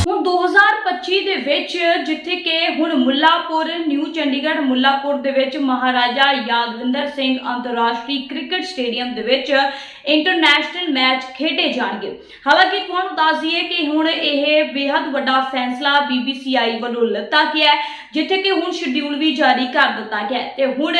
ਹੁਣ 2025 ਦੇ ਵਿੱਚ ਜਿੱਥੇ ਕਿ ਹੁਣ ਮੁੱਲਾਪੁਰ ਨਿਊ ਚੰਡੀਗੜ੍ਹ ਮੁੱਲਾਪੁਰ ਦੇ ਵਿੱਚ ਮਹਾਰਾਜਾ ਯਾਦਵਿੰਦਰ ਸਿੰਘ ਅੰਤਰਰਾਸ਼ਟਰੀ ਕ੍ਰਿਕਟ ਸਟੇਡੀਅਮ ਦੇ ਵਿੱਚ ਇੰਟਰਨੈਸ਼ਨਲ ਮੈਚ ਖੇਡੇ ਜਾਣਗੇ। ਹਾਲਾਂਕਿ ਤੁਹਾਨੂੰ ਦੱਸ ਦਈਏ ਕਿ ਹੁਣ ਇਹ ਬੇहद ਵੱਡਾ ਫੈਸਲਾ BBCI ਵੱਲੋਂ ਲਿੱਤਾ ਗਿਆ ਜਿੱਥੇ ਕਿ ਹੁਣ ਸ਼ਡਿਊਲ ਵੀ ਜਾਰੀ ਕਰ ਦਿੱਤਾ ਗਿਆ ਹੈ ਤੇ ਹੁਣ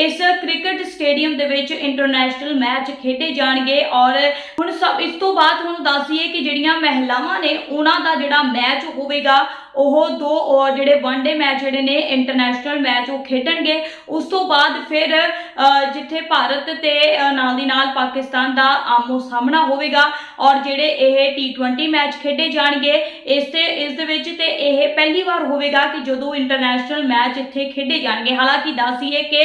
ਇਸ ਕ੍ਰਿਕਟ ਸਟੇਡੀਅਮ ਦੇ ਵਿੱਚ ਇੰਟਰਨੈਸ਼ਨਲ ਮੈਚ ਖੇਡੇ ਜਾਣਗੇ ਔਰ ਹੁਣ ਸਭ, ਇਸ ਤੋਂ ਬਾਅਦ ਤੁਹਾਨੂੰ ਦੱਸ ਦਈਏ ਕਿ ਜਿਹੜੀਆਂ ਮਹਿਲਾਵਾਂ ਨੇ, ਉਹਨਾਂ ਦਾ ਜਿਹੜਾ ਮੈਚ ਹੋਵੇਗਾ ਉਹ ਦੋ ਔਰ ਜਿਹੜੇ ਵਨ ਡੇ ਮੈਚ ਜਿਹੜੇ ਨੇ ਇੰਟਰਨੈਸ਼ਨਲ ਮੈਚ ਉਹ ਖੇਡਣਗੇ। ਉਸ ਤੋਂ ਬਾਅਦ ਫਿਰ ਜਿੱਥੇ ਭਾਰਤ ਤੇ ਨਾਲ ਦੀ ਨਾਲ ਪਾਕਿਸਤਾਨ ਦਾ ਆਮੋ ਸਾਹਮਣਾ ਹੋਵੇਗਾ ਔਰ ਜਿਹੜੇ ਇਹ T20 ਮੈਚ ਖੇਡੇ ਜਾਣਗੇ ਇਸ ਤੇ ਇਸ ਦੇ ਵਿੱਚ ਤੇ ਇਹ ਪਹਿਲੀ ਵਾਰ ਹੋਵੇਗਾ ਕਿ ਜਦੋਂ ਇੰਟਰਨੈਸ਼ਨਲ ਮੈਚ ਇੱਥੇ ਖੇਡੇ ਜਾਣਗੇ। ਹਾਲਾਂਕਿ ਦੱਸੀਏ ਕਿ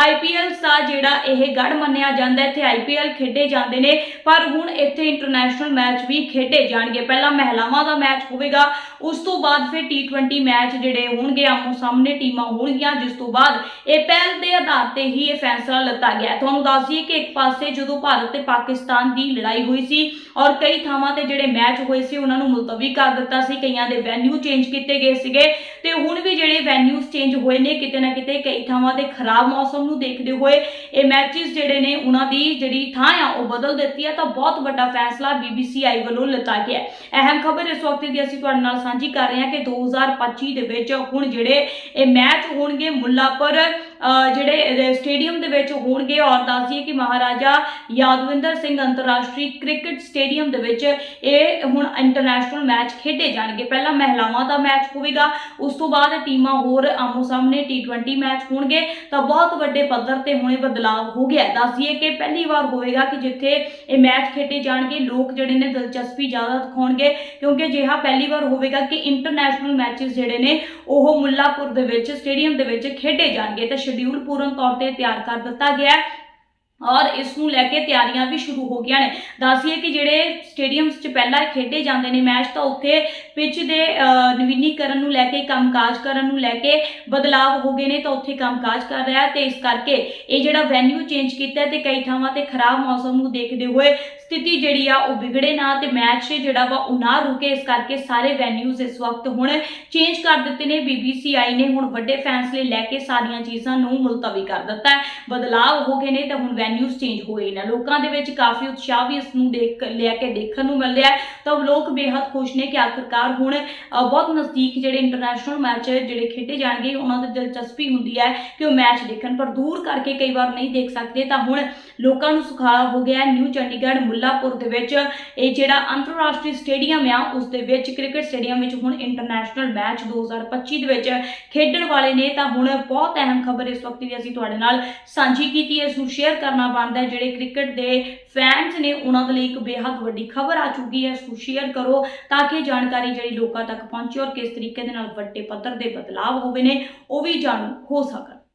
IPL ਦਾ ਜਿਹੜਾ ਇਹ ਗੜ ਮੰਨਿਆ ਜਾਂਦਾ ਹੈ, ਇੱਥੇ IPL ਖੇਡੇ ਜਾਂਦੇ ਨੇ ਪਰ ਹੁਣ ਇੱਥੇ ਇੰਟਰਨੈਸ਼ਨਲ ਮੈਚ ਵੀ ਖੇਡੇ ਜਾਣਗੇ। ਪਹਿਲਾਂ ਮਹਿਲਾਵਾਂ ਦਾ ਮੈਚ ਹੋਵੇਗਾ ਉਸ ਤੋਂ ਬਾਅਦ ਫਿਰ T20 ਮੈਚ ਜਿਹੜੇ ਹੋਣਗੇ ਆਮੋ ਸਾਹਮਣੇ ਟੀਮਾਂ ਹੋਣਗੀਆਂ, ਜਿਸ ਤੋਂ ਬਾਅਦ ਇਹ ਪਹਿਲ ਦੇ ਆਧਾਰ ਤੇ ਹੀ ਇਹ ਫੈਸਲਾ ਲਿੱਤਾ ਗਿਆ। ਤੁਹਾਨੂੰ ਦੱਸ ਦਈਏ ਕਿ ਇੱਕ ਪਾਸੇ ਜਦੋਂ ਭਾਰਤ ਤੇ ਪਾਕਿਸਤਾਨ ਦੀ ਲੜਾਈ ਹੋਈ ਸੀ ਔਰ ਕਈ ਥਾਵਾਂ ਤੇ ਜਿਹੜੇ ਮੈਚ ਹੋਏ ਸੀ, ਉਹਨਾਂ ਨੂੰ ਮੁਲਤਵੀ ਕਰ ਦਿੱਤਾ ਸੀ, ਕਈਆਂ ਦੇ ਵੈਨਿਊ ਚੇਂਜ ਕੀਤੇ ਗਏ ਸੀਗੇ ਤੇ ਹੁਣ ਵੀ ਜਿਹੜੇ ਵੈਨਿਊਜ਼ ਚੇਂਜ ਹੋਏ ਨੇ, ਕਿਤੇ ਨਾ ਕਿਤੇ ਕਈ ਥਾਵਾਂ ਤੇ ਖਰਾਬ ਮੌਸਮ ਨੂੰ ਦੇਖਦੇ ਹੋਏ ਇਹ ਮੈਚਸ ਜਿਹੜੇ ਨੇ, ਉਹਨਾਂ ਦੀ ਜਿਹੜੀ ਥਾਂ ਆ, ਉਹ ਬਦਲ ਦਿੱਤੀ ਹੈ ਤਾਂ ਬਹੁਤ ਵੱਡਾ ਫੈਸਲਾ BBCI ਵੱਲੋਂ ਲਿੱਤਾ ਗਿਆ। ਅਹਿਮ ਖਬਰ ਇਸ ਵਕਤ ਦੀ ਅਸੀਂ ਤੁਹਾਡੇ ਨਾਲ ਸਾਂਝੀ ਕਰ ਰਹੇ ਹਾਂ ਕਿ 2025 ਦੇ ਵਿੱਚ ਹੁਣ ਜਿਹੜੇ ਇਹ ਮੈਚ ਹੋਣਗੇ ਮੁੱਲਾਪੁਰ ਜਿਹੜੇ ਸਟੇਡੀਅਮ ਦੇ ਵਿੱਚ ਹੋਣਗੇ ਔਰ ਦੱਸ ਦਈਏ ਕਿ ਮਹਾਰਾਜਾ ਯਾਦਵਿੰਦਰ ਸਿੰਘ ਅੰਤਰਰਾਸ਼ਟਰੀ ਕ੍ਰਿਕਟ ਸਟੇਡੀਅਮ ਦੇ ਵਿੱਚ ਇਹ ਹੁਣ ਇੰਟਰਨੈਸ਼ਨਲ ਮੈਚ ਖੇਡੇ ਜਾਣਗੇ ਪਹਿਲਾਂ ਮਹਿਲਾਵਾਂ ਦਾ ਮੈਚ ਹੋਵੇਗਾ, ਉਸ ਤੋਂ ਬਾਅਦ ਟੀਮਾਂ ਹੋਰ ਆਮੋ ਸਾਹਮਣੇ T20 ਮੈਚ ਹੋਣਗੇ, ਤਾਂ ਬਹੁਤ ਵੱਡੇ ਪੱਧਰ ਤੇ ਹੁਣੇ ਬਦਲਾਅ ਹੋ ਗਿਆ ਹੈ। ਦੱਸ ਦਈਏ ਕਿ ਪਹਿਲੀ ਵਾਰ ਹੋਵੇਗਾ ਕਿ ਜਿੱਥੇ ਇਹ ਮੈਚ ਖੇਡੇ ਜਾਣਗੇ, ਲੋਕ ਜਿਹੜੇ ਨੇ ਦਿਲਚਸਪੀ ਜ਼ਿਆਦਾ ਦਿਖਾਉਣਗੇ, ਕਿਉਂਕਿ ਜਿਹਾ ਪਹਿਲੀ ਵਾਰ ਹੋਵੇਗਾ ਕਿ ਇੰਟਰਨੈਸ਼ਨਲ ਮੈਚਸ ਜਿਹੜੇ ਨੇ, ਉਹ ਮੁੱਲਾਪੁਰ ਦੇ ਵਿੱਚ, ਸਟੇਡੀਅਮ ਦੇ ਵਿੱਚ ਖੇਡੇ ਜਾਣਗੇ ਤਾਂ ਸ਼ਡਿਊਲ ਪੂਰਨ ਤੌਰ ਤੇ ਤਿਆਰ ਕਰ ਦਿੱਤਾ ਗਿਆ ਹੈ। ਔਰ ਇਸ ਨੂੰ ਲੈ ਕੇ ਤਿਆਰੀਆਂ ਵੀ ਸ਼ੁਰੂ ਹੋ ਗਈਆਂ ਨੇ। ਦੱਸੀਏ ਕਿ ਜਿਹੜੇ ਸਟੇਡੀਅਮਸ 'ਚ ਪਹਿਲਾਂ ਖੇਡੇ ਜਾਂਦੇ ਨੇ ਮੈਚ, ਤਾਂ ਉੱਥੇ ਪਿਚ ਦੇ ਨਵੀਨੀਕਰਨ ਨੂੰ ਲੈ ਕੇ, ਕੰਮਕਾਜ ਕਰਨ ਨੂੰ ਲੈ ਕੇ ਬਦਲਾਵ ਹੋ ਗਏ ਨੇ, ਤਾਂ ਉੱਥੇ ਕੰਮਕਾਜ ਕਰ ਰਿਹਾ ਹੈ ਤੇ ਇਸ ਕਰਕੇ ਇਹ ਜਿਹੜਾ ਵੈਨਿਊ ਚੇਂਜ ਕੀਤਾ ਹੈ ਤੇ ਕਈ ਥਾਵਾਂ ਤੇ ਖਰਾਬ ਮੌਸਮ ਨੂੰ ਦੇਖਦੇ ਹੋਏ ਸਥਿਤੀ ਜਿਹੜੀ ਆ ਉਹ ਵਿਗੜੇ ਨਾ ਤੇ ਮੈਚ ਜਿਹੜਾ ਵਾ ਉਹ ਨਾ ਰੁਕੇ। ਇਸ ਕਰਕੇ ਸਾਰੇ ਵੈਨਿਊਜ਼ ਇਸ ਵਕਤ ਹੁਣ ਚੇਂਜ ਕਰ ਦਿੱਤੇ ਨੇ। BBCI ਨੇ ਹੁਣ ਵੱਡੇ ਫੈਸਲੇ ਲੈ ਕੇ ਸਾਰੀਆਂ ਚੀਜ਼ਾਂ ਨੂੰ ਮੁਲਤਵੀ ਕਰ ਦਿੱਤਾ ਹੈ। ਬਦਲਾਅ ਹੋ ਗਏ ਨੇ ਤਾਂ ਹੁਣ ਵੈਨਿਊਜ਼ ਚੇਂਜ ਹੋਏ ਨੇ। ਲੋਕਾਂ ਦੇ ਵਿੱਚ ਕਾਫੀ ਉਤਸ਼ਾਹ ਵੀ ਇਸ ਨੂੰ ਦੇਖ ਲਿਆ ਕੇ ਦੇਖਣ ਨੂੰ ਮਿਲ ਰਿਹਾ ਤਾਂ ਲੋਕ ਬੇਹੱਦ ਖੁਸ਼ ਨੇ ਕਿ ਆਖਰਕਾਰ ਹੁਣ ਬਹੁਤ ਨਜ਼ਦੀਕ ਜਿਹੜੇ ਇੰਟਰਨੈਸ਼ਨਲ ਮੈਚ ਜਿਹੜੇ ਖੇਡੇ ਜਾਣਗੇ, ਉਹਨਾਂ ਦੀ ਦਿਲਚਸਪੀ ਹੁੰਦੀ ਹੈ ਕਿ ਉਹ ਮੈਚ ਦੇਖਣ। ਪਰ ਦੂਰ ਕਰਕੇ ਕਈ ਵਾਰ ਨਹੀਂ ਦੇਖ ਸਕਦੇ। ਤਾਂ ਹੁਣ ਲੋਕਾਂ ਨੂੰ ਸੁਖਾਲਾ ਹੋ ਗਿਆ ਨਿਊ ਚੰਡੀਗੜ੍ਹ ਮੁੱਲਾਪੁਰ ਦੇ ਵਿੱਚ। ਇਹ ਜਿਹੜਾ ਅੰਤਰਰਾਸ਼ਟਰੀ ਸਟੇਡੀਅਮ ਆ, ਉਸ ਦੇ ਵਿੱਚ ਕ੍ਰਿਕਟ ਸਟੇਡੀਅਮ ਵਿੱਚ ਹੁਣ ਇੰਟਰਨੈਸ਼ਨਲ ਮੈਚ 2025 ਦੇ ਵਿੱਚ ਖੇਡਣ ਵਾਲੇ ਨੇ। ਤਾਂ ਹੁਣ ਬਹੁਤ ਅਹਿਮ ਖਬਰ ਇਸ ਵਕਤ ਦੀ ਅਸੀਂ ਤੁਹਾਡੇ ਨਾਲ ਸਾਂਝੀ ਕੀਤੀ ਹੈ। ਇਸ ਨੂੰ ਸ਼ੇਅਰ ਕਰਨਾ ਬਣਦਾ ਹੈ। ਜਿਹੜੇ ਕ੍ਰਿਕਟ ਦੇ ਫੈਨਸ ਨੇ ਉਹਨਾਂ ਦੇ ਲਈ ਇੱਕ ਬੇਹੱਦ ਵੱਡੀ ਖਬਰ ਆ ਚੁੱਕੀ ਹੈ। ਇਸ ਨੂੰ ਸ਼ੇਅਰ ਕਰੋ ਤਾਂ ਕਿ ਜਾਣਕਾਰੀ ਜਿਹੜੀ ਲੋਕਾਂ ਤੱਕ ਪਹੁੰਚੇ ਔਰ ਕਿਸ ਤਰੀਕੇ ਦੇ ਨਾਲ ਵੱਡੇ ਪੱਧਰ ਦੇ ਬਦਲਾਅ ਹੋਵੇ ਨੇ, ਉਹ ਵੀ ਜਾਣੂ ਹੋ ਸਕਣ।